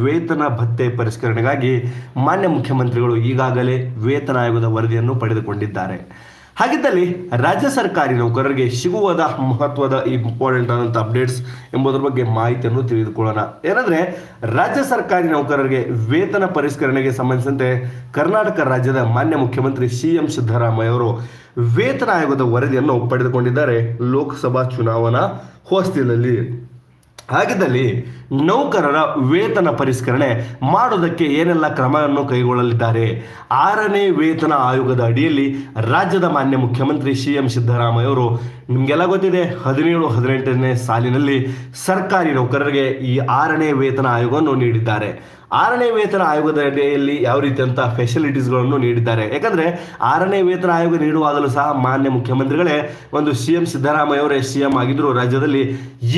ವೇತನ ಭತ್ಯೆ ಪರಿಷ್ಕರಣೆಗಾಗಿ ಮಾನ್ಯ ಮುಖ್ಯಮಂತ್ರಿಗಳು ಈಗಾಗಲೇ ವೇತನ ಆಯೋಗದ ವರದಿಯನ್ನು ಪಡೆದುಕೊಂಡಿದ್ದಾರೆ. ಹಾಗಿದ್ದಲ್ಲಿ ರಾಜ್ಯ ಸರ್ಕಾರಿ ನೌಕರರಿಗೆ ಸಿಗುವುದ ಮಹತ್ವದ ಇಂಪಾರ್ಟೆಂಟ್ ಆದಂಥ ಅಪ್ಡೇಟ್ಸ್ ಎಂಬುದರ ಬಗ್ಗೆ ಮಾಹಿತಿಯನ್ನು ತಿಳಿದುಕೊಳ್ಳೋಣ. ಏನಂದ್ರೆ, ರಾಜ್ಯ ಸರ್ಕಾರಿ ನೌಕರರಿಗೆ ವೇತನ ಪರಿಷ್ಕರಣೆಗೆ ಸಂಬಂಧಿಸಿದಂತೆ ಕರ್ನಾಟಕ ರಾಜ್ಯದ ಮಾನ್ಯ ಮುಖ್ಯಮಂತ್ರಿ ಸಿ ಎಂ ಸಿದ್ದರಾಮಯ್ಯ ಅವರು ವೇತನ ಆಯೋಗದ ವರದಿಯನ್ನು ಪಡೆದುಕೊಂಡಿದ್ದಾರೆ. ಲೋಕಸಭಾ ಚುನಾವಣಾ ಹೊಸ್ತಿಲಲ್ಲಿ ಹಾಗಿದ್ದಲ್ಲಿ ನೌಕರರ ವೇತನ ಪರಿಷ್ಕರಣೆ ಮಾಡೋದಕ್ಕೆ ಏನೆಲ್ಲ ಕ್ರಮವನ್ನು ಕೈಗೊಳ್ಳಲಿದ್ದಾರೆ? ಆರನೇ ವೇತನ ಆಯೋಗದ ಅಡಿಯಲ್ಲಿ ರಾಜ್ಯದ ಮಾನ್ಯ ಮುಖ್ಯಮಂತ್ರಿ ಸಿ ಎಂ ಸಿದ್ದರಾಮಯ್ಯ ಅವರು ನಿಮಗೆಲ್ಲ ಗೊತ್ತಿದೆ, ಹದಿನೇಳು, ಹದಿನೆಂಟನೇ ಸಾಲಿನಲ್ಲಿ ಸರ್ಕಾರಿ ನೌಕರರಿಗೆ ಈ ಆರನೇ ವೇತನ ಆಯೋಗವನ್ನು ನೀಡಿದ್ದಾರೆ. ಆರನೇ ವೇತನ ಆಯೋಗದ ಅಡಿಯಲ್ಲಿ ಯಾವ ರೀತಿಯಂಥ ಫೆಸಿಲಿಟೀಸ್ಗಳನ್ನು ನೀಡಿದ್ದಾರೆ? ಯಾಕಂದರೆ ಆರನೇ ವೇತನ ಆಯೋಗ ನೀಡುವಾಗಲೂ ಸಹ ಮಾನ್ಯ ಮುಖ್ಯಮಂತ್ರಿಗಳೇ ಒಂದು ಸಿ ಎಂ ಸಿದ್ದರಾಮಯ್ಯ ಅವರೇ ಸಿ ಎಂ ಆಗಿದ್ರು ರಾಜ್ಯದಲ್ಲಿ,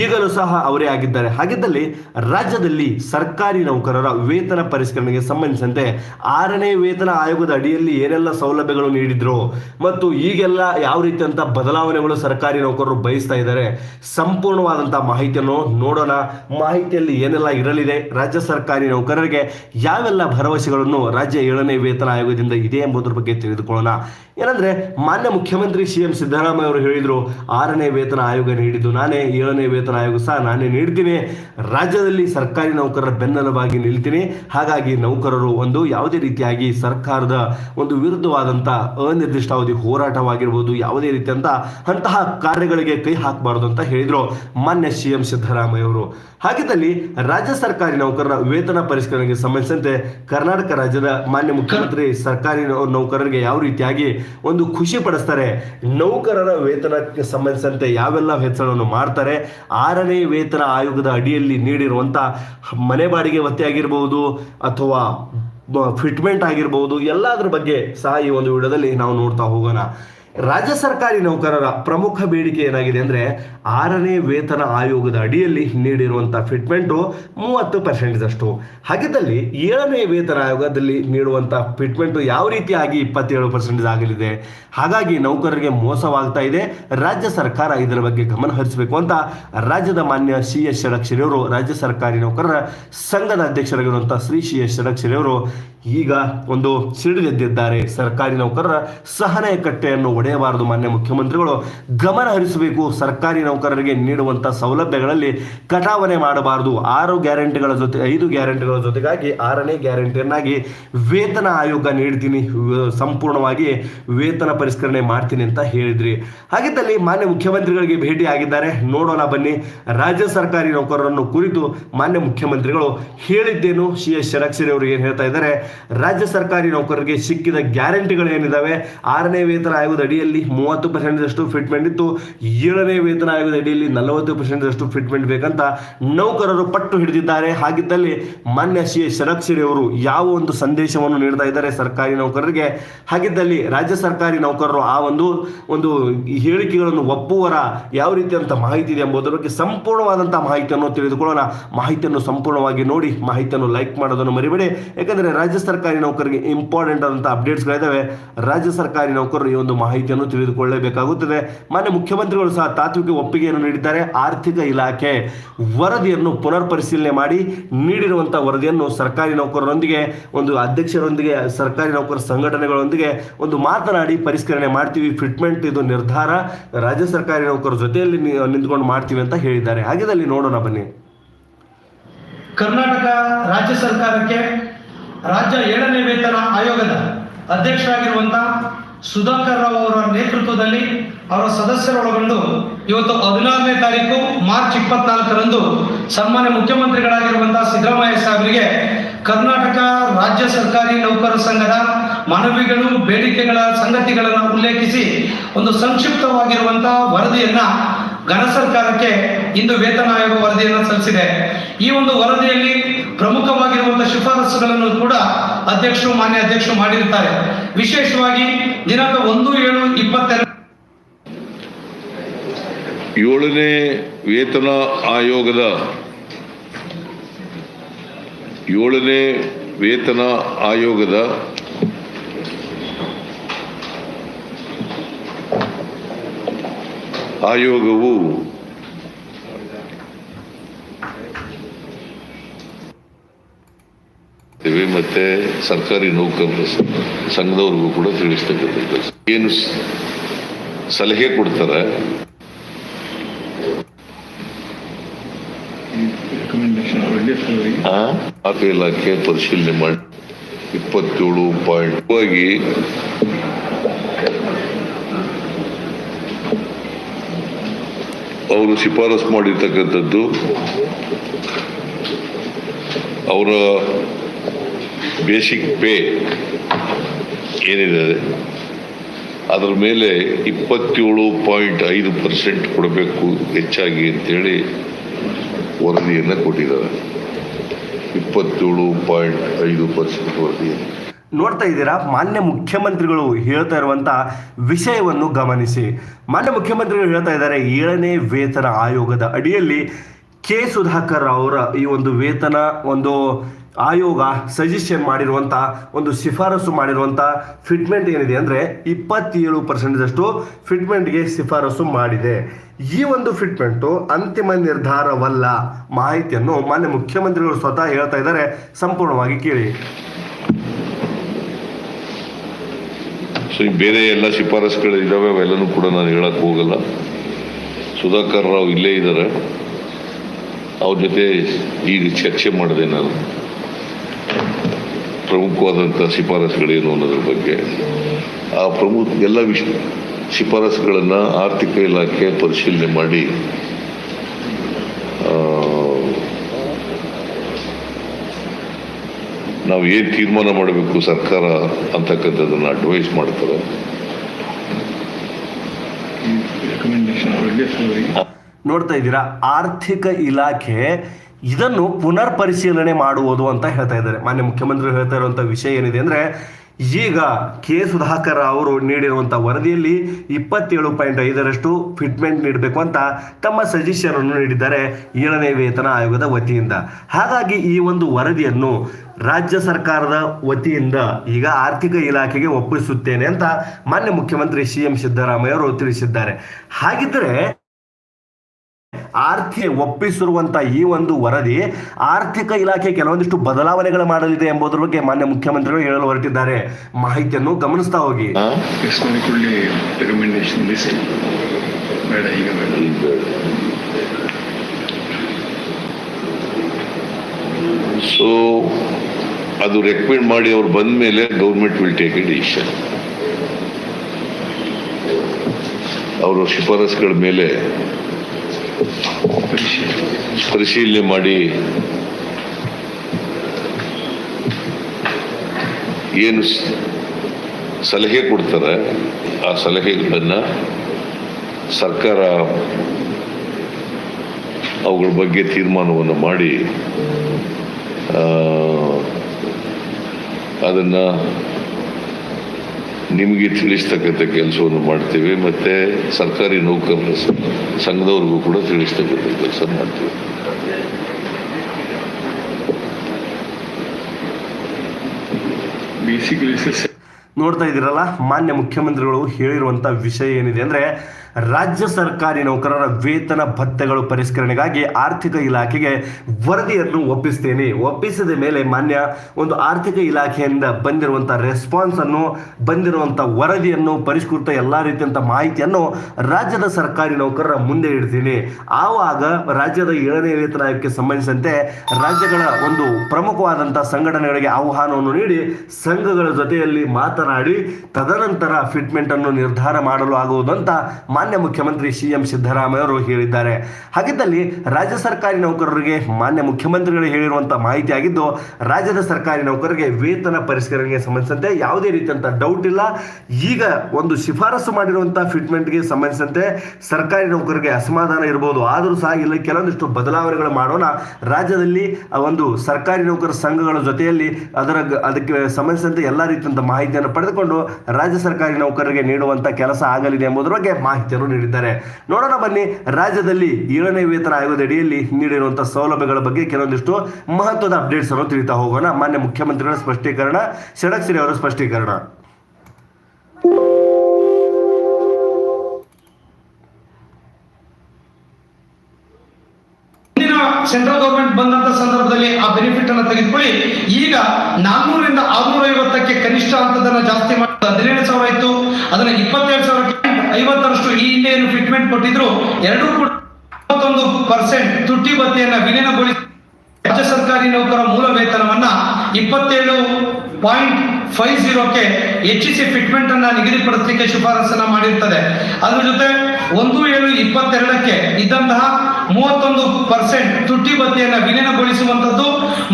ಈಗಲೂ ಸಹ ಅವರೇ ಆಗಿದ್ದಾರೆ. ಹಾಗಿದ್ದಲ್ಲಿ ರಾಜ್ಯದಲ್ಲಿ ಸರ್ಕಾರಿ ನೌಕರರ ವೇತನ ಪರಿಷ್ಕರಣೆಗೆ ಸಂಬಂಧಿಸಿದಂತೆ ಆರನೇ ವೇತನ ಆಯೋಗದ ಅಡಿಯಲ್ಲಿ ಏನೆಲ್ಲ ಸೌಲಭ್ಯಗಳು ನೀಡಿದ್ರು ಮತ್ತು ಈಗೆಲ್ಲ ಯಾವ ರೀತಿಯಂತ ಬದಲಾವಣೆಗಳು ಸರ್ಕಾರಿ ನೌಕರರು ಬಯಸ್ತಾ ಇದ್ದಾರೆ. ಸಂಪೂರ್ಣವಾದಂತಹ ಮಾಹಿತಿಯನ್ನು ನೋಡೋಣ. ಮಾಹಿತಿಯಲ್ಲಿ ಏನೆಲ್ಲ ಇರಲಿದೆ? ರಾಜ್ಯ ಸರ್ಕಾರಿ ನೌಕರರಿಗೆ ಯಾವೆಲ್ಲ ಭರವಸೆಗಳನ್ನು ರಾಜ್ಯ ಏಳನೇ ವೇತನ ಆಯೋಗದಿಂದ ಇದೆ ಎಂಬುದರ ಬಗ್ಗೆ ತಿಳಿದುಕೊಳ್ಳೋಣ. ಏನಂದ್ರೆ, ಮಾನ್ಯ ಮುಖ್ಯಮಂತ್ರಿ ಸಿ ಎಂ ಸಿದ್ದರಾಮಯ್ಯ ಅವರು ಹೇಳಿದ್ರು, ಆರನೇ ವೇತನ ಆಯೋಗ ನೀಡಿದ್ದು ನಾನೇ, ಏಳನೇ ವೇತನ ಆಯೋಗ ಸಹ ನಾನೇ ನೀಡ್ತೀನಿ. ರಾಜ್ಯದಲ್ಲಿ ಸರ್ಕಾರಿ ನೌಕರರ ಬೆನ್ನೆಲುಬಾಗಿ ನಿಲ್ತೀನಿ. ಹಾಗಾಗಿ ನೌಕರರು ಒಂದು ಯಾವುದೇ ರೀತಿಯಾಗಿ ಸರ್ಕಾರದ ಒಂದು ವಿರುದ್ಧವಾದಂಥ ಅನಿರ್ದಿಷ್ಟಾವಧಿ ಹೋರಾಟವಾಗಿರ್ಬೋದು, ಯಾವುದೇ ರೀತಿಯಂತ ಅಂತಹ ಕಾರ್ಯಗಳಿಗೆ ಕೈ ಹಾಕಬಾರದು ಅಂತ ಹೇಳಿದ್ರು ಮಾನ್ಯ ಸಿ ಎಂ ಸಿದ್ದರಾಮಯ್ಯ ಅವರು. ಹಾಗಿದ್ದಲ್ಲಿ ರಾಜ್ಯ ಸರ್ಕಾರಿ ನೌಕರರ ವೇತನ ಪರಿಷ್ಕರಣೆಗೆ ಸಂಬಂಧಿಸಿದಂತೆ ಕರ್ನಾಟಕ ರಾಜ್ಯದ ಮಾನ್ಯ ಮುಖ್ಯಮಂತ್ರಿ ಸರ್ಕಾರಿ ನೌಕರರಿಗೆ ಯಾವ ರೀತಿಯಾಗಿ ಒಂದು ಖುಷಿ ಪಡಿಸ್ತಾರೆ, ನೌಕರರ ವೇತನಕ್ಕೆ ಸಂಬಂಧಿಸಿದಂತೆ ಯಾವೆಲ್ಲ ಹೆಚ್ಚಳವನ್ನು ಮಾಡ್ತಾರೆ, ಆರನೇ ವೇತನ ಆಯೋಗದ ಅಡಿಯಲ್ಲಿ ನೀಡಿರುವಂತ ಮನೆ ಬಾಡಿಗೆ ಒತ್ತೆ ಆಗಿರಬಹುದು ಅಥವಾ ಫಿಟ್ಮೆಂಟ್ ಆಗಿರ್ಬೋದು, ಎಲ್ಲದರ ಬಗ್ಗೆ ಸಹ ಈ ಒಂದು ವಿಡಿಯೋದಲ್ಲಿ ನಾವು ನೋಡ್ತಾ ಹೋಗೋಣ. ರಾಜ್ಯ ಸರ್ಕಾರಿ ನೌಕರರ ಪ್ರಮುಖ ಬೇಡಿಕೆ ಏನಾಗಿದೆ ಅಂದ್ರೆ ಆರನೇ ವೇತನ ಆಯೋಗದ ಅಡಿಯಲ್ಲಿ ನೀಡಿರುವಂಥ ಫಿಟ್ಮೆಂಟು ಮೂವತ್ತು ಪರ್ಸೆಂಟೇಜಷ್ಟು ಹಾಗಿದ್ದಲ್ಲಿ ಏಳನೇ ವೇತನ ಆಯೋಗದಲ್ಲಿ ನೀಡುವಂಥ ಫಿಟ್ಮೆಂಟು ಯಾವ ರೀತಿಯಾಗಿ ಇಪ್ಪತ್ತೇಳು ಪರ್ಸೆಂಟೇಜ್ ಆಗಲಿದೆ? ಹಾಗಾಗಿ ನೌಕರರಿಗೆ ಮೋಸವಾಗ್ತಾ ಇದೆ. ರಾಜ್ಯ ಸರ್ಕಾರ ಇದರ ಬಗ್ಗೆ ಗಮನ ಹರಿಸಬೇಕು ಅಂತ ರಾಜ್ಯದ ಮಾನ್ಯ ಸಿ ಎಸ್ ಷಡಕ್ಷರಿ ಅವರು ರಾಜ್ಯ ಸರ್ಕಾರಿ ನೌಕರರ ಸಂಘದ ಅಧ್ಯಕ್ಷರಾಗಿರುವಂಥ ಶ್ರೀ ಸಿ ಎಸ್ ಷಡಕ್ಷರಿ ಅವರು ಈಗ ಒಂದು ಸಿಡಿದೆದ್ದಿದ್ದಾರೆ. ಸರ್ಕಾರಿ ನೌಕರರ ಸಹನೆಯ ಕಟ್ಟೆಯನ್ನು ಒಡೆಯಬಾರದು ಮಾನ್ಯ ಮುಖ್ಯಮಂತ್ರಿಗಳು. ಗಮನ ಹರಿಸಬೇಕು. ಸರ್ಕಾರಿ ನೌಕರರಿಗೆ ನೀಡುವಂಥ ಸೌಲಭ್ಯಗಳಲ್ಲಿ ಕಟಾವಣೆ ಮಾಡಬಾರದು. ಆರು ಗ್ಯಾರಂಟಿಗಳ ಜೊತೆ, ಐದು ಗ್ಯಾರಂಟಿಗಳ ಜೊತೆಗಾಗಿ ಆರನೇ ಗ್ಯಾರಂಟಿಯನ್ನಾಗಿ ವೇತನ ಆಯೋಗ ನೀಡ್ತೀನಿ. ಸಂಪೂರ್ಣವಾಗಿ ವೇತನ ಪರಿಷ್ಕರಣೆ ಮಾಡ್ತೀನಿ ಅಂತ ಹೇಳಿದ್ರಿ. ಹಾಗಿದ್ದಲ್ಲಿ ಮಾನ್ಯ ಮುಖ್ಯಮಂತ್ರಿಗಳಿಗೆ ಭೇಟಿ ಆಗಿದ್ದಾರೆ. ನೋಡೋಣ ಬನ್ನಿ. ರಾಜ್ಯ ಸರ್ಕಾರಿ ನೌಕರರನ್ನು ಕುರಿತು ಮಾನ್ಯ ಮುಖ್ಯಮಂತ್ರಿಗಳು ಹೇಳಿದ್ದೇನು. ಸಿ ಎಸ್ ಷಡಕ್ಷರಿ ಅವರು ಏನು ಹೇಳ್ತಾ ಇದ್ದಾರೆ. ರಾಜ್ಯ ಸರ್ಕಾರಿ ನೌಕರರಿಗೆ ಸಿಕ್ಕಿದ ಗ್ಯಾರಂಟಿಗಳು ಏನಿದಾವೆ ಆರನೇ ವೇತನ ಆಯೋಗದ ಅಡಿಯಲ್ಲಿ ಮೂವತ್ತು ಪರ್ಸೆಂಟ್ ಅಷ್ಟು ಫಿಟ್ಮೆಂಟ್ ಇತ್ತು. ಏಳನೇ ವೇತನ ಆಯೋಗದ ಅಡಿಯಲ್ಲಿ ನಲವತ್ತು ಪರ್ಸೆಂಟ್ ಅಷ್ಟು ಫಿಟ್ಮೆಂಟ್ ಬೇಕಂತ ನೌಕರರು ಪಟ್ಟು ಹಿಡಿದಿದ್ದಾರೆ. ಹಾಗಿದ್ದಲ್ಲಿ ಮಾನ್ಯ ಸಿ ಎಸ್ ಸಿರಿ ಅವರು ಯಾವ ಒಂದು ಸಂದೇಶವನ್ನು ನೀಡ್ತಾ ಇದ್ದಾರೆ ಸರ್ಕಾರಿ ನೌಕರರಿಗೆ? ಹಾಗಿದ್ದಲ್ಲಿ ರಾಜ್ಯ ಸರ್ಕಾರಿ ನೌಕರರು ಆ ಒಂದು ಒಂದು ಹೇಳಿಕೆಗಳನ್ನು ಒಪ್ಪುವರ ಯಾವ ರೀತಿಯಂಥ ಮಾಹಿತಿ ಇದೆ ಎಂಬುದರ ಬಗ್ಗೆ ಸಂಪೂರ್ಣವಾದಂತಹ ಮಾಹಿತಿಯನ್ನು ತಿಳಿದುಕೊಳ್ಳೋಣ. ಮಾಹಿತಿಯನ್ನು ಸಂಪೂರ್ಣವಾಗಿ ನೋಡಿ, ಮಾಹಿತಿಯನ್ನು ಲೈಕ್ ಮಾಡೋದನ್ನು ಮರಿಬೇಡಿ. ಯಾಕಂದರೆ ರಾಜ್ಯ ಸರ್ಕಾರಿ ನೌಕರರಿಗೆ ಇಂಪಾರ್ಟೆಂಟ್ ಆದಂತಹ ಅಪ್ಡೇಟ್ಸ್ಗಳಿದ್ದಾವೆ ರಾಜ್ಯ ಸರ್ಕಾರಿ ನೌಕರರು ಈ ಒಂದು ಮಾಹಿತಿಯನ್ನು ತಿಳಿದುಕೊಳ್ಳಬೇಕಾಗುತ್ತದೆ. ಮಾನ್ಯ ಮುಖ್ಯಮಂತ್ರಿಗಳು ಸಹ ತಾತ್ವಿಕ ಒಪ್ಪಿಗೆಯನ್ನು ನೀಡಿದ್ದಾರೆ. ಆರ್ಥಿಕ ಇಲಾಖೆ ವರದಿಯನ್ನು ಪುನರ್ ಪರಿಶೀಲನೆ ಮಾಡಿ ನೀಡಿರುವಂತಹ ವರದಿಯನ್ನು ಸರ್ಕಾರಿ ನೌಕರರೊಂದಿಗೆ, ಒಂದು ಅಧ್ಯಕ್ಷರೊಂದಿಗೆ, ಸರ್ಕಾರಿ ನೌಕರ ಸಂಘಟನೆಗಳೊಂದಿಗೆ ಒಂದು ಮಾತನಾಡಿ ಪರಿಷ್ಕರಣೆ ಮಾಡ್ತೀವಿ. ಫಿಟ್ಮೆಂಟ್ ಇದು ನಿರ್ಧಾರ. ರಾಜ್ಯ ಸರ್ಕಾರಿ ನೌಕರ ಜೊತೆಯಲ್ಲಿ ನಿಂತ್ಕೊಂಡು ಮಾಡ್ತೀವಿ ಅಂತ ಹೇಳಿದ್ದಾರೆ. ಹಾಗೆದಲ್ಲಿ ನೋಡೋಣ ಬನ್ನಿ. ಕರ್ನಾಟಕ ರಾಜ್ಯ ಸರ್ಕಾರಕ್ಕೆ ರಾಜ್ಯ ಏಳನೇ ವೇತನ ಆಯೋಗದ ಅಧ್ಯಕ್ಷರಾಗಿರುವಂತ ಸುಧಾಕರ್ ರಾವ್ ಅವರ ನೇತೃತ್ವದಲ್ಲಿ ಅವರ ಸದಸ್ಯರೊಳಗೊಂಡು ಇವತ್ತು ಹದಿನಾರನೇ ತಾರೀಕು ಮಾರ್ಚ್ ಇಪ್ಪತ್ನಾಲ್ಕರಂದು ಸನ್ಮಾನ್ಯ ಮುಖ್ಯಮಂತ್ರಿಗಳಾಗಿರುವಂತಹ ಸಿದ್ದರಾಮಯ್ಯ ಸಾಹೇಬರಿಗೆ ಕರ್ನಾಟಕ ರಾಜ್ಯ ಸರ್ಕಾರಿ ನೌಕರರ ಸಂಘದ ಮನವಿಗಳು, ಬೇಡಿಕೆಗಳ, ಸಂಗತಿಗಳನ್ನು ಉಲ್ಲೇಖಿಸಿ ಒಂದು ಸಂಕ್ಷಿಪ್ತವಾಗಿರುವಂತಹ ವರದಿಯನ್ನ ಘನ ಸರ್ಕಾರಕ್ಕೆ ಇಂದು ವೇತನ ಆಯೋಗ ವರದಿಯನ್ನು ಸಲ್ಲಿಸಿದೆ. ಈ ಒಂದು ವರದಿಯಲ್ಲಿ ಪ್ರಮುಖವಾಗಿರುವಂತಹ ಶಿಫಾರಸುಗಳನ್ನು ಕೂಡ ಅಧ್ಯಕ್ಷರು, ಮಾನ್ಯ ಅಧ್ಯಕ್ಷರು ಮಾಡಿರುತ್ತಾರೆ. ವಿಶೇಷವಾಗಿ ದಿನಾಂಕ ಒಂದು ಏಳು ಇಪ್ಪತ್ತೆರಡು ಏಳನೇ ವೇತನ ಆಯೋಗದ ಏಳನೇ ವೇತನ ಆಯೋಗದ ಆಯೋಗವು ಮತ್ತೆ ಸರ್ಕಾರಿ ನೌಕರರ ಸಂಘದವ್ರಿಗೂ ಕೂಡ ತಿಳಿಸ್ತಕ್ಕಂಥದ್ದು. ಏನು ಸಲಹೆ ಕೊಡ್ತಾರೆ? ರೆಕಮೆಂಡೇಶನ್ ಒಳ್ಳೆ ಸಲಹೆ ಆ? ಆರ್ಥಿಕ ಇಲಾಖೆ ಪರಿಶೀಲನೆ ಮಾಡಿ ಇಪ್ಪತ್ತೇಳು ಪಾಯಿಂಟ್ ಆಗಿ ಅವರು ಶಿಫಾರಸು ಮಾಡಿರ್ತಕ್ಕಂಥದ್ದು. ಅವರ ಬೇಸಿಕ್ ಪೇ ಏನಿದೆ? ಅದರ ಮೇಲೆ ಇಪ್ಪತ್ತೇಳು ಪಾಯಿಂಟ್ ಐದು ಪರ್ಸೆಂಟ್ ಕೊಡಬೇಕು ಹೆಚ್ಚಾಗಿ ಅಂತೇಳಿ ವರದಿಯನ್ನು ಕೊಟ್ಟಿದ್ದಾರೆ. ಇಪ್ಪತ್ತೇಳು ಪಾಯಿಂಟ್ ಐದು ಪರ್ಸೆಂಟ್ ವರದಿಯನ್ನು ನೋಡ್ತಾ ಇದ್ದೀರಾ? ಮಾನ್ಯ ಮುಖ್ಯಮಂತ್ರಿಗಳು ಹೇಳ್ತಾ ಇರುವಂತ ವಿಷಯವನ್ನು ಗಮನಿಸಿ. ಮಾನ್ಯ ಮುಖ್ಯಮಂತ್ರಿಗಳು ಹೇಳ್ತಾ ಇದ್ದಾರೆ, ಏಳನೇ ವೇತನ ಆಯೋಗದ ಅಡಿಯಲ್ಲಿ ಕೆ ಸುಧಾಕರ್ ಅವರ ಈ ಒಂದು ವೇತನ ಒಂದು ಆಯೋಗ ಸಜೆಷನ್ ಮಾಡಿರುವಂಥ ಒಂದು ಶಿಫಾರಸು ಮಾಡಿರುವಂಥ ಫಿಟ್ಮೆಂಟ್ ಏನಿದೆ ಅಂದ್ರೆ ಇಪ್ಪತ್ತೇಳು ಫಿಟ್ಮೆಂಟ್ ಫಿಟ್ಮೆಂಟ್ಗೆ ಶಿಫಾರಸು ಮಾಡಿದೆ. ಈ ಒಂದು ಫಿಟ್ಮೆಂಟು ಅಂತಿಮ ನಿರ್ಧಾರವಲ್ಲ ಮಾಹಿತಿಯನ್ನು ಮಾನ್ಯ ಮುಖ್ಯಮಂತ್ರಿಗಳು ಸ್ವತಃ ಹೇಳ್ತಾ ಇದ್ದಾರೆ. ಸಂಪೂರ್ಣವಾಗಿ ಕೇಳಿ. ಸೊ ಬೇರೆ ಎಲ್ಲ ಶಿಫಾರಸುಗಳು ಇದಾವೆ ಅವೆಲ್ಲನೂ ಕೂಡ ನಾನು ಹೇಳಕ್ ಹೋಗಲ್ಲ. ಸುಧಾಕರ್ ರಾವ್ ಇಲ್ಲೇ ಇದ್ದಾರೆ. ಅವ್ರ ಜೊತೆ ಈಗ ಚರ್ಚೆ ಮಾಡಿದೆ ನಾನು. ಪ್ರಮುಖವಾದಂಥ ಶಿಫಾರಸುಗಳೇನು ಅನ್ನೋದ್ರ ಬಗ್ಗೆ ಆ ಪ್ರಮುಖ ಎಲ್ಲ ವಿಷ ಶಿಫಾರಸುಗಳನ್ನು ಆರ್ಥಿಕ ಇಲಾಖೆ ಪರಿಶೀಲನೆ ಮಾಡಿ ನಾವು ಏನು ತೀರ್ಮಾನ ಮಾಡಬೇಕು ಸರ್ಕಾರ ಅಂತಕ್ಕಂಥದ್ದನ್ನು ಅಡ್ವೈಸ್ ಮಾಡ್ತಾರೆ. ನೋಡ್ತಾ ಇದ್ದೀರಾ ಆರ್ಥಿಕ ಇಲಾಖೆ ಇದನ್ನು ಪುನರ್ ಪರಿಶೀಲನೆ ಮಾಡುವುದು ಅಂತ ಹೇಳ್ತಾ ಇದ್ದಾರೆ. ಮಾನ್ಯ ಮುಖ್ಯಮಂತ್ರಿ ಹೇಳ್ತಾ ಇರುವಂತ ವಿಷಯ ಏನಿದೆ ಅಂದ್ರೆ, ಈಗ ಕೆ ಸುಧಾಕರ್ ಅವರು ನೀಡಿರುವಂತ ವರದಿಯಲ್ಲಿ ಇಪ್ಪತ್ತೇಳು ಪಾಯಿಂಟ್ ಐದರಷ್ಟು ಫಿಟ್ಮೆಂಟ್ ನೀಡಬೇಕು ಅಂತ ತಮ್ಮ ಸಜೆಷನ್ ಅನ್ನು ನೀಡಿದ್ದಾರೆ ಏಳನೇ ವೇತನ ಆಯೋಗದ ವತಿಯಿಂದ. ಹಾಗಾಗಿ ಈ ಒಂದು ವರದಿಯನ್ನು ರಾಜ್ಯ ಸರ್ಕಾರದ ವತಿಯಿಂದ ಈಗ ಆರ್ಥಿಕ ಇಲಾಖೆಗೆ ಒಪ್ಪಿಸುತ್ತೇನೆ ಅಂತ ಮಾನ್ಯ ಮುಖ್ಯಮಂತ್ರಿ ಸಿ ಎಂ ಸಿದ್ದರಾಮಯ್ಯ ಅವರು ತಿಳಿಸಿದ್ದಾರೆ. ಹಾಗಿದ್ದರೆ ಆರ್ಥಿಕ ಒಪ್ಪಿಸಿರುವಂತ ಈ ಒಂದು ವರದಿ ಆರ್ಥಿಕ ಇಲಾಖೆ ಕೆಲವೊಂದಿಷ್ಟು ಬದಲಾವಣೆಗಳು ಮಾಡಲಿದೆ ಎಂಬುದರ ಬಗ್ಗೆ ಮಾನ್ಯ ಮುಖ್ಯಮಂತ್ರಿಗಳು ಹೇಳಲು ಹೊರಟಿದ್ದಾರೆ. ಮಾಹಿತಿಯನ್ನು ಗಮನಿಸ್ತಾ ಹೋಗಿ. ಸೊ ಅದು ರೆಕಮೆಂಡ್ ಮಾಡಿ ಅವ್ರು ಬಂದ ಮೇಲೆ government will take a decision ಅವರ ಶಿಫಾರಸ್ಗಳ ಮೇಲೆ ಪರಿಶೀಲನೆ ಮಾಡಿ ಏನು ಸಲಹೆ ಕೊಡ್ತಾರೆ ಆ ಸಲಹೆಗಳನ್ನು ಸರ್ಕಾರ ಅವುಗಳ ಬಗ್ಗೆ ತೀರ್ಮಾನವನ್ನು ಮಾಡಿ ಅದನ್ನ ನಿಮಗೆ ತಿಳಿಸ್ತಕ್ಕಂಥ ಕೆಲಸವನ್ನು ಮಾಡ್ತೀವಿ ಮತ್ತೆ ಸರ್ಕಾರಿ ನೌಕರರ ಸಂಘದವ್ರಿಗೂ ಕೂಡ ತಿಳಿಸ್ತಕ್ಕಂಥ ಕೆಲಸ ಮಾಡ್ತೇವೆ. ಬೇಸಿಕಲಿ ನೋಡ್ತಾ ಇದ್ದೀರಲ್ಲ ಮಾನ್ಯ ಮುಖ್ಯಮಂತ್ರಿಗಳು ಹೇಳಿರುವಂಥ ವಿಷಯ ಏನಿದೆ ಅಂದ್ರೆ ರಾಜ್ಯ ಸರ್ಕಾರಿ ನೌಕರರ ವೇತನ ಭತ್ತೆಗಳು ಪರಿಷ್ಕರಣೆಗಾಗಿ ಆರ್ಥಿಕ ಇಲಾಖೆಗೆ ವರದಿಯನ್ನು ಒಪ್ಪಿಸ್ತೇನೆ. ಒಪ್ಪಿಸಿದ ಮೇಲೆ ಮಾನ್ಯ ಒಂದು ಆರ್ಥಿಕ ಇಲಾಖೆಯಿಂದ ಬಂದಿರುವಂಥ ರೆಸ್ಪಾನ್ಸ್ ಅನ್ನು ಬಂದಿರುವಂಥ ವರದಿಯನ್ನು, ಪರಿಷ್ಕೃತ ಎಲ್ಲ ರೀತಿಯಂಥ ಮಾಹಿತಿಯನ್ನು ರಾಜ್ಯದ ಸರ್ಕಾರಿ ನೌಕರರ ಮುಂದೆ ಇಡ್ತೀನಿ. ಆವಾಗ ರಾಜ್ಯದ ಏಳನೇ ವೇತನ ಆಯೋಗಕ್ಕೆ ಸಂಬಂಧಿಸಿದಂತೆ ರಾಜ್ಯಗಳ ಒಂದು ಪ್ರಮುಖವಾದಂಥ ಸಂಘಟನೆಗಳಿಗೆ ಆಹ್ವಾನವನ್ನು ನೀಡಿ ಸಂಘಗಳ ಜೊತೆಯಲ್ಲಿ ಮಾತನಾಡಿ, ತದನಂತರ ಫಿಟ್ಮೆಂಟ್ ಅನ್ನು ನಿರ್ಧಾರ ಮಾಡಲು ಆಗುವುದು ಅಂತ ಮಾನ್ಯ ಮುಖ್ಯಮಂತ್ರಿ ಸಿ ಎಂ ಸಿದ್ದರಾಮಯ್ಯ ಅವರು ಹೇಳಿದ್ದಾರೆ. ಹಾಗಿದ್ದಲ್ಲಿ ರಾಜ್ಯ ಸರ್ಕಾರಿ ನೌಕರರಿಗೆ ಮಾನ್ಯ ಮುಖ್ಯಮಂತ್ರಿಗಳು ಹೇಳಿರುವಂತಹ ಮಾಹಿತಿ ಆಗಿದ್ದು, ರಾಜ್ಯದ ಸರ್ಕಾರಿ ನೌಕರರಿಗೆ ವೇತನ ಪರಿಷ್ಕರಣೆಗೆ ಸಂಬಂಧಿಸಿದಂತೆ ಯಾವುದೇ ರೀತಿಯಂತ ಡೌಟ್ ಇಲ್ಲ. ಈಗ ಒಂದು ಶಿಫಾರಸು ಮಾಡಿರುವಂತಹ ಫಿಟ್ಮೆಂಟ್ಗೆ ಸಂಬಂಧಿಸಿದಂತೆ ಸರ್ಕಾರಿ ನೌಕರರಿಗೆ ಅಸಮಾಧಾನ ಇರಬಹುದು ಆದರೂ ಸಹ ಇಲ್ಲಿ ಕೆಲವೊಂದಿಷ್ಟು ಬದಲಾವಣೆಗಳು ಮಾಡೋಣ. ರಾಜ್ಯದಲ್ಲಿ ಒಂದು ಸರ್ಕಾರಿ ನೌಕರ ಸಂಘಗಳ ಜೊತೆಯಲ್ಲಿ ಅದರ ಅದಕ್ಕೆ ಸಂಬಂಧಿಸಿದಂತೆ ಎಲ್ಲ ರೀತಿಯಂತ ಮಾಹಿತಿಯನ್ನು ಪಡೆದುಕೊಂಡು ರಾಜ್ಯ ಸರ್ಕಾರಿ ನೌಕರರಿಗೆ ನೀಡುವಂತ ಕೆಲಸ ಆಗಲಿದೆ ಎಂಬುದರ ಬಗ್ಗೆ ಮಾಹಿತಿಯನ್ನು ನೀಡಿದ್ದಾರೆ. ನೋಡೋಣ ಬನ್ನಿ, ರಾಜ್ಯದಲ್ಲಿ ಏಳನೇ ವೇತನ ಆಯೋಗದ ಅಡಿಯಲ್ಲಿ ನೀಡಿರುವಂತಹ ಸೌಲಭ್ಯಗಳ ಬಗ್ಗೆ ಕೆಲವೊಂದಿಷ್ಟು ಮಹತ್ವದ ಅಪ್ಡೇಟ್ಸ್ ಅನ್ನು ತಿಳಿತಾ ಹೋಗೋಣ. ಮಾನ್ಯ ಮುಖ್ಯಮಂತ್ರಿಗಳ ಸ್ಪಷ್ಟೀಕರಣ, ಷಡಕ್ಷರಿ ಅವರ ಸ್ಪಷ್ಟೀಕರಣ. ಸೆಂಟ್ರಲ್ ಗೌರ್ಮೆಂಟ್ ಬಂದಂತ ಸಂದರ್ಭದಲ್ಲಿ ಆ ಬೆನಿಫಿಟ್ ಅನ್ನು ತೆಗೆದುಕೊಳ್ಳಿ. ಈಗ ನಾನ್ನೂರಿಂದ ಆರ್ನೂರ ಐವತ್ತಕ್ಕೆ ಕನಿಷ್ಠ ಹಂತದನ್ನ ಜಾಸ್ತಿ ಮಾಡಿ, ಹದಿನೇಳು ಸಾವಿರ ಇತ್ತು ಅದನ್ನ ಇಪ್ಪತ್ತೇಳು ಸಾವಿರಕ್ಕೆ ಐವತ್ತರಷ್ಟು ಈ ಹಿಂದೆ ಏನು ಕೊಟ್ಟಿದ್ರು, ಎರಡೂ ಕೂಡ ಇಪ್ಪತ್ತೊಂದು ಪರ್ಸೆಂಟ್ ತುಟ್ಟಿ ಭತ್ಯೆಯನ್ನ ವಿಲೀನಗೊಳಿಸಿ ರಾಜ್ಯ ಸರ್ಕಾರಿ ನೌಕರ ಮೂಲ ವೇತನವನ್ನ ಇಪ್ಪತ್ತೇಳು ಪಾಯಿಂಟ್ ಫೈವ್ ಜೀರೋಕ್ಕೆ ಹೆಚ್ಚಿಸಿ ಫಿಟ್ಮೆಂಟ್ ಅನ್ನ ನಿಗದಿಪಡಿಸಲಿಕ್ಕೆ ಶಿಫಾರಸನ್ನ ಮಾಡಿರ್ತದೆ. ಅದ್ರ ಜೊತೆ ಒಂದು ಏಳು ಇಪ್ಪತ್ತೆರಡಕ್ಕೆ ಇದ್ದಂತಹ ಮೂವತ್ತೊಂದು ಪರ್ಸೆಂಟ್ ತುಟ್ಟಿ ಬತ್ತಿಯನ್ನ ವಿಲೀನಗೊಳಿಸುವಂತದ್ದು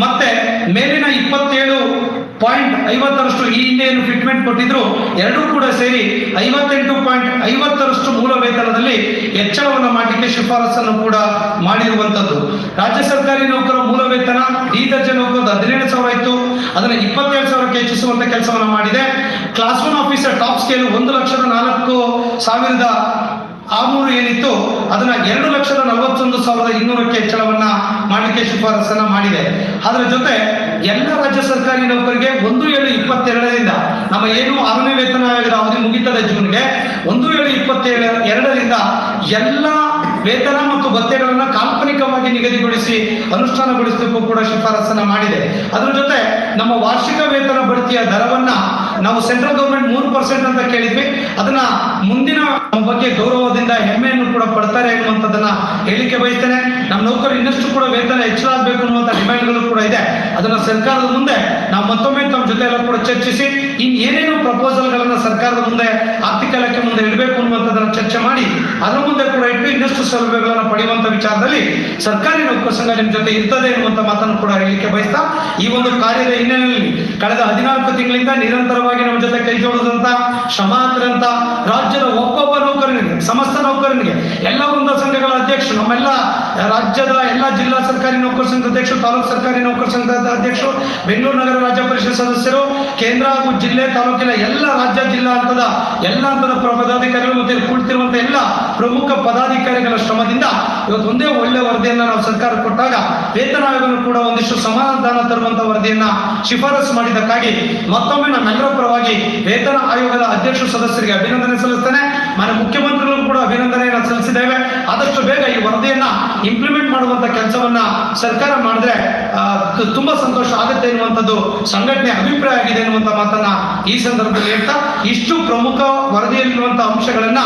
ಮತ್ತೆ ಮೇಲಿನ ಇಪ್ಪತ್ತೇಳು ಪಾಯಿಂಟ್ ಐವತ್ತರಷ್ಟು ಈ ಹಿಂದೆ ಏನು ಫಿಟ್ಮೆಂಟ್ ಕೊಟ್ಟಿದ್ರು, ಎರಡೂ ಕೂಡ ಸೇರಿ ಐವತ್ತೆಂಟು ಪಾಯಿಂಟ್ ಐವತ್ತರಷ್ಟು ಮೂಲ ವೇತನದಲ್ಲಿ ಹೆಚ್ಚಳವನ್ನು ಮಾಡಲಿಕ್ಕೆ ಶಿಫಾರಸನ್ನು ಕೂಡ ಮಾಡಿರುವಂತದ್ದು. ರಾಜ್ಯ ಸರ್ಕಾರಿ ನೌಕರ ಮೂಲ ವೇತನ ಡಿ ದರ್ಜೆ ನೌಕರದ ಹದಿನೇಳು ಸಾವಿರ ಇತ್ತು ಅದನ್ನ ಇಪ್ಪತ್ತೇಳು ಸಾವಿರಕ್ಕೆ ಹೆಚ್ಚಿಸುವಂತ ಕೆಲಸವನ್ನ ಮಾಡಿದೆ. Class one officer top scale ಒಂದು ಲಕ್ಷದ ನಾಲ್ಕು ಸಾವಿರದ ಆರ್ನೂರು ಏನಿತ್ತು, ಅದನ್ನ ಎರಡು ಲಕ್ಷದ ನಲವತ್ತೊಂದು ಸಾವಿರದ ಇನ್ನೂರಕ್ಕೆ ಹೆಚ್ಚಳವನ್ನ ಮಾಡಲಿಕ್ಕೆ ಶಿಫಾರಸನ್ನ ಮಾಡಿದೆ. ಅದರ ಜೊತೆ ಎಲ್ಲ ರಾಜ್ಯ ಸರ್ಕಾರಿ ನೌಕರಿಗೆ ಒಂದು ಏಳು ಇಪ್ಪತ್ತೆರಡರಿಂದ ನಮ್ಮ ಏನು ಆರನೇ ವೇತನ ಆಯೋಗದ ಅವಧಿ ಮುಗಿತದೆ ಜೂನ್ಗೆ ಒಂದು ಏಳು ಇಪ್ಪತ್ತೇಳು, ಎರಡರಿಂದ ಎಲ್ಲ ವೇತನ ಮತ್ತು ಭತ್ತೆಗಳನ್ನು ಕಾಲ್ಪನಿಕವಾಗಿ ನಿಗದಿಗೊಳಿಸಿ ಅನುಷ್ಠಾನಗೊಳಿಸಲಿಕ್ಕೂ ಕೂಡ ಶಿಫಾರಸನ್ನು ಮಾಡಿದೆ. ಅದರ ಜೊತೆ ನಮ್ಮ ವಾರ್ಷಿಕ ವೇತನ ಬಡ್ತಿಯ ದರವನ್ನು ನಾವು ಸೆಂಟ್ರಲ್ ಗೌರ್ಮೆಂಟ್ ಮೂರು ಪರ್ಸೆಂಟ್ ಅಂತ ಕೇಳಿದ್ವಿ. ಅದನ್ನ ಮುಂದಿನ ಬಗ್ಗೆ ಗೌರವದಿಂದ ಹೆಮ್ಮೆಯನ್ನು ಕೂಡ ಪಡ್ತಾರೆ ಎನ್ನುವಂಥದ್ದನ್ನ ಹೇಳಿಕೆ ಬಯಸ್ತೇನೆ. ನಮ್ಮ ನೌಕರರು ಇನ್ನಷ್ಟು ಕೂಡ ವೇತನ ಹೆಚ್ಚಾಗಬೇಕು ಅನ್ನುವಂಥ ಡಿಮ್ಯಾಂಡ್ಗಳು ಕೂಡ ಇದೆ. ಅದನ್ನ ಸರ್ಕಾರದ ಮುಂದೆ ನಾವು ಮತ್ತೊಮ್ಮೆ ತಮ್ಮ ಜೊತೆ ಎಲ್ಲ ಕೂಡ ಚರ್ಚಿಸಿ, ಇನ್ ಏನೇನು ಪ್ರಪೋಸಲ್ಗಳನ್ನ ಸರ್ಕಾರದ ಮುಂದೆ, ಆರ್ಥಿಕ ಇಲಾಖೆ ಮುಂದೆ ಇಡಬೇಕು ಅನ್ನುವಂಥದ್ದನ್ನ ಚರ್ಚೆ ಮಾಡಿ, ಅದರ ಮುಂದೆ ಕೂಡ ಇಟ್ಟು ಇನ್ನಷ್ಟು ಸೌಲಭ್ಯಗಳನ್ನು ಪಡೆಯುವಂತ ವಿಚಾರದಲ್ಲಿ ಸರ್ಕಾರಿ ನೌಕರ ಸಂಘ ನಿಮ್ಮ ಜೊತೆ ಇರ್ತದೆ ಎನ್ನುವಂತ ಮಾತನ್ನು ಕೂಡ ಹೇಳಲಿಕ್ಕೆ ಬಯಸ್ತಾ, ಈ ಒಂದು ಕಾರ್ಯದ ಹಿನ್ನೆಲೆಯಲ್ಲಿ ಕಳೆದ ಹದಿನಾಲ್ಕು ತಿಂಗಳಿಂದ ನಿರಂತರವಾಗಿ ನಮ್ಮ ಜೊತೆ ಕೈ ಜೋಡಿದಂತ, ಶ್ರಮ ಹಾಕಿದಂತ ರಾಜ್ಯದ ಒಬ್ಬೊಬ್ಬ ನೌಕರನಿಗೆ, ಸಮಸ್ತ ನೌಕರನಿಗೆ, ಎಲ್ಲ ಒಂದು ಸಂಘಗಳ ಅಧ್ಯಕ್ಷರು, ನಮ್ಮೆಲ್ಲ ರಾಜ್ಯದ ಎಲ್ಲ ಜಿಲ್ಲಾ ಸರ್ಕಾರಿ ನೌಕರ ಸಂಘದ ಅಧ್ಯಕ್ಷರು, ತಾಲೂಕು ಸರ್ಕಾರಿ ನೌಕರ ಸಂಘದ ಅಧ್ಯಕ್ಷರು, ಬೆಂಗಳೂರು ನಗರ ರಾಜ್ಯ ಪರಿಷತ್ ಸದಸ್ಯರು ಕೇಂದ್ರ ಹಾಗೂ ಜಿಲ್ಲೆ ತಾಲೂಕಿನ ಎಲ್ಲ ರಾಜ್ಯ ಜಿಲ್ಲಾ ಹಂತದ ಎಲ್ಲ ಹಂತದ ಪದಾಧಿಕಾರಿಗಳು ಮತ್ತೆ ಕುಳಿತಿರುವಂತಹ ಕುಳಿತಿರುವಂತ ಎಲ್ಲ ಪ್ರಮುಖ ಪದಾಧಿಕಾರಿಗಳ ಶ್ರಮದಿಂದ ಇವತ್ತು ಒಂದೇ ಒಳ್ಳೆ ವರದಿಯನ್ನ ನಾವು ಸರ್ಕಾರ ಕೊಟ್ಟಾಗ ವೇತನ ಆಯೋಗನು ಕೂಡ ಒಂದಿಷ್ಟು ಸಮಾಧಾನ ತರುವಂತಹ ವರದಿಯನ್ನ ಶಿಫಾರಸು ಮಾಡಿದ್ದಕ್ಕಾಗಿ ಮತ್ತೊಮ್ಮೆ ನಮ್ಮೆಲ್ಲರ ಪರವಾಗಿ ವೇತನ ಆಯೋಗದ ಅಧ್ಯಕ್ಷ ಸದಸ್ಯರಿಗೆ ಅಭಿನಂದನೆ ಸಲ್ಲಿಸ್ತೇನೆ. ಮಾನ್ಯ ಮುಖ್ಯಮಂತ್ರಿಗಳು ಕೂಡ ಅಭಿನಂದನೆಯನ್ನು ಸಲ್ಲಿಸಿದ್ದೇವೆ. ಆದಷ್ಟು ಬೇಗ ಈ ವರದಿಯನ್ನ ಇಂಪ್ಲಿಮೆಂಟ್ ಮಾಡುವಂತ ಕೆಲಸವನ್ನ ಸರ್ಕಾರ ಮಾಡಿದ್ರೆ ತುಂಬಾ ಸಂತೋಷ ಆಗುತ್ತೆ ಎನ್ನುವಂಥದ್ದು ಸಂಘಟನೆ ಅಭಿಪ್ರಾಯ ಆಗಿದೆ ಎನ್ನುವಂತ ಮಾತನ್ನ ಈ ಸಂದರ್ಭದಲ್ಲಿ ಹೇಳ್ತಾ, ಇಷ್ಟು ಪ್ರಮುಖ ವರದಿಯಲ್ಲಿರುವಂತಹ ಅಂಶಗಳನ್ನ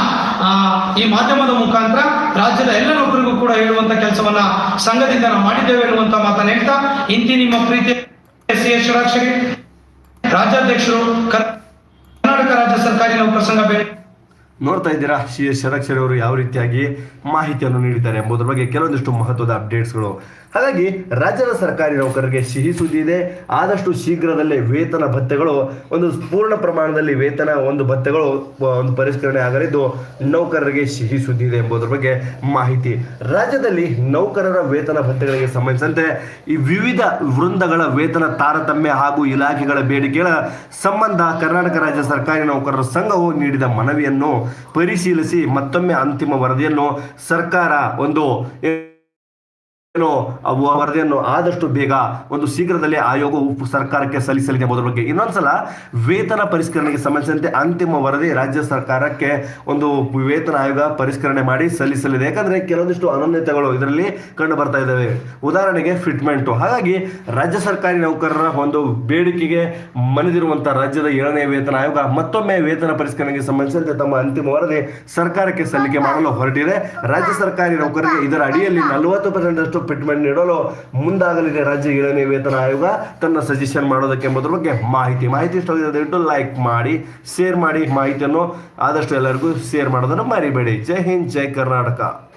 ಈ ಮಾಧ್ಯಮದ ಮುಖಾಂತರ ರಾಜ್ಯದ ಎಲ್ಲ ನೌಕರಿಗೂ ಕೂಡ ಹೇಳುವಂತ ಕೆಲಸವನ್ನ ಸಂಘದಿಂದ ನಾವು ಮಾಡಿದ್ದೇವೆ ಎನ್ನುವಂತ ಮಾತನ್ನ ಹೇಳ್ತಾ, ಇಂತಿ ನಿಮ್ಮ ಪ್ರೀತಿ ಎಸ್ ಷಡಾಕ್ಷರಿ ರಾಜ್ಯಾಧ್ಯಕ್ಷರು, ಕರ್ನಾಟಕ ರಾಜ್ಯ ಸರ್ಕಾರಿ ನೌಕರ ಸಂಘ ನೋಡ್ತಾ ಇದ್ದೀರಾ? ಸಿ ಎಸ್ ಅವರು ಯಾವ ರೀತಿಯಾಗಿ ಮಾಹಿತಿಯನ್ನು ನೀಡಿದ್ದಾರೆ ಎಂಬುದರ ಬಗ್ಗೆ ಕೆಲವೊಂದಿಷ್ಟು ಮಹತ್ವದ ಅಪ್ಡೇಟ್ಸ್ಗಳು ಹಾಗಾಗಿ ರಾಜ್ಯದ ಸರ್ಕಾರಿ ನೌಕರರಿಗೆ ಸಿಹಿ ಸುದ್ದಿ ಇದೆ. ಆದಷ್ಟು ಶೀಘ್ರದಲ್ಲೇ ವೇತನ ಭತ್ಯೆಗಳು ಒಂದು ಪೂರ್ಣ ಪ್ರಮಾಣದಲ್ಲಿ ವೇತನ, ಒಂದು ಭತ್ಯೆಗಳು ಒಂದು ಪರಿಷ್ಕರಣೆ ಆಗಲಿದ್ದು ನೌಕರರಿಗೆ ಸಿಹಿ ಸುದ್ದಿ ಇದೆ ಎಂಬುದರ ಬಗ್ಗೆ ಮಾಹಿತಿ. ರಾಜ್ಯದಲ್ಲಿ ನೌಕರರ ವೇತನ ಭತ್ಯೆಗಳಿಗೆ ಸಂಬಂಧಿಸಿದಂತೆ ಈ ವಿವಿಧ ವೃಂದಗಳ ವೇತನ ತಾರತಮ್ಯ ಹಾಗೂ ಇಲಾಖೆಗಳ ಬೇಡಿಕೆಗಳ ಸಂಬಂಧ ಕರ್ನಾಟಕ ರಾಜ್ಯ ಸರ್ಕಾರಿ ನೌಕರರ ಸಂಘವು ನೀಡಿದ ಮನವಿಯನ್ನು ಪರಿಶೀಲಿಸಿ ಮತ್ತೊಮ್ಮೆ ಅಂತಿಮ ವರದಿಯನ್ನು ಸರ್ಕಾರ ಒಂದು ಏನು ವರದಿಯನ್ನು ಆದಷ್ಟು ಬೇಗ ಒಂದು ಶೀಘ್ರದಲ್ಲೇ ಆಯೋಗವು ಸರ್ಕಾರಕ್ಕೆ ಸಲ್ಲಿಸಲಿದೆ ಎಂಬುದರ ಬಗ್ಗೆ. ಇನ್ನೊಂದ್ಸಲ ವೇತನ ಪರಿಷ್ಕರಣೆಗೆ ಸಂಬಂಧಿಸಿದಂತೆ ಅಂತಿಮ ವರದಿ ರಾಜ್ಯ ಸರ್ಕಾರಕ್ಕೆ ಒಂದು ವೇತನ ಆಯೋಗ ಪರಿಷ್ಕರಣೆ ಮಾಡಿ ಸಲ್ಲಿಸಲಿದೆ. ಯಾಕಂದ್ರೆ ಕೆಲವೊಂದಿಷ್ಟು ಅನನ್ಯತೆಗಳು ಇದರಲ್ಲಿ ಕಂಡು ಬರ್ತಾ ಇದ್ದಾವೆ. ಉದಾಹರಣೆಗೆ ಫಿಟ್ಮೆಂಟ್. ಹಾಗಾಗಿ ರಾಜ್ಯ ಸರ್ಕಾರಿ ನೌಕರರ ಒಂದು ಬೇಡಿಕೆಗೆ ಮನೆದಿರುವಂತಹ ರಾಜ್ಯದ ಏಳನೇ ವೇತನ ಆಯೋಗ ಮತ್ತೊಮ್ಮೆ ವೇತನ ಪರಿಷ್ಕರಣೆಗೆ ಸಂಬಂಧಿಸಿದಂತೆ ತಮ್ಮ ಅಂತಿಮ ವರದಿ ಸರ್ಕಾರಕ್ಕೆ ಸಲ್ಲಿಕೆ ಮಾಡಲು ಹೊರಟಿದೆ. ರಾಜ್ಯ ಸರ್ಕಾರಿ ನೌಕರರಿಗೆ ಇದರ ಅಡಿಯಲ್ಲಿ ನಲವತ್ತು ಪರ್ಸೆಂಟ್ ಫಿಟ್ಮೆಂಟ್ ನೀಡಲು ಮುಂದಾಗಲಿದೆ ರಾಜ್ಯ ಏಳನೇ ವೇತನ ಆಯೋಗ. ತನ್ನ ಸಜೆಷನ್ ಮಾಡೋದಕ್ಕೆ ಎಂಬುದರ ಬಗ್ಗೆ ಮಾಹಿತಿ ಮಾಹಿತಿ ಇಷ್ಟವಾಗಿದೆ ದಯವಿಟ್ಟು ಲೈಕ್ ಮಾಡಿ ಶೇರ್ ಮಾಡಿ ಮಾಹಿತಿಯನ್ನು ಆದಷ್ಟು ಎಲ್ಲರಿಗೂ ಶೇರ್ ಮಾಡೋದನ್ನು ಮರಿಬೇಡಿ. ಜೈ ಹಿಂದ್, ಜೈ ಕರ್ನಾಟಕ.